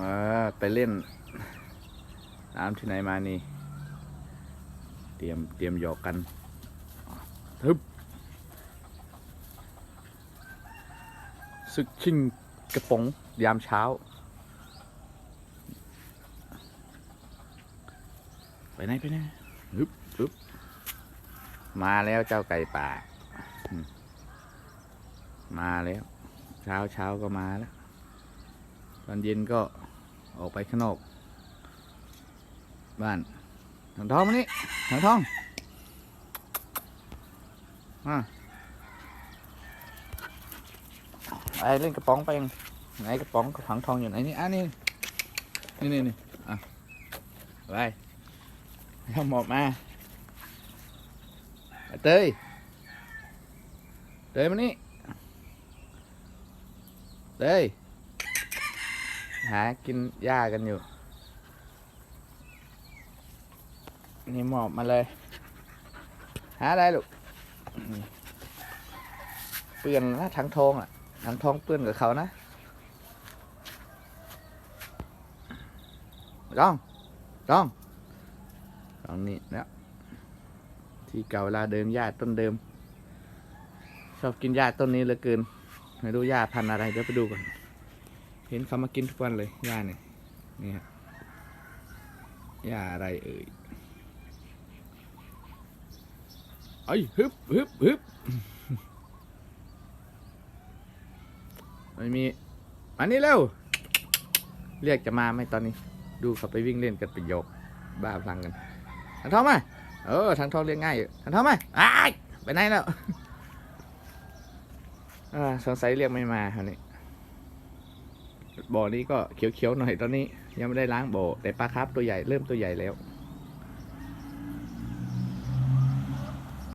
ออไปเล่นน้ำที่ไหนมานี่ เตรียมเตรียมหยอกกันทึบศึกชิงกระป๋องยามเช้า ไปไหนไปไหนฮึบฮึบมาแล้วเจ้าไก่ป่า มาแล้ว เช้าเช้าก็มาแล้ว ตอนเย็นก็ ออกไปข้างนอก บ้านถังทองมานี่ถังทองมาไอเล่นกระป๋องไปยังไหนกระป๋องกับถังทองอยู่ไหนนี่อะนี่นี่นี่นี่อะไปเอาหมอบมาไอ้เตยเตยมานี่เตย หากินหญ้ากันอยู่ นี่หมอบมาเลย หาอะไรลูกเปื้อนนะทั้งทองอะทั้งทองเปื้อนกับเขานะร้องร้องร้องนี่นะที่เก่าเวลาเดินหญ้าต้นเดิม ชอบกินหญ้าต้นนี้เหลือเกินไม่รู้หญ้าพันธุ์อะไรเดี๋ยวไปดูก่อน เห็นเขามากินทุกวันเลยหญ้าเนี่ยนี่ฮะหญ้าอะไรเอ่ยไอ้ยฮึบฮึบฮึบไม่มีอันนี้เร็วเรียกจะมาไหมตอนนี้ ดูเขาไปวิ่งเล่นกันไปโยกบ้าพลังกันทางทองมาเออทางทองเรียกง่ายอยู่ทางทองมาอ้ายไปไหนแล้วอ่าสงสัยเรียกไม่มาคราวนี้ บ่อนี้ก็เขียวๆหน่อยตอนนี้ยังไม่ได้ล้างบ่อแต่ปลาคาร์ฟตัวใหญ่เริ่มตัวใหญ่แล้ว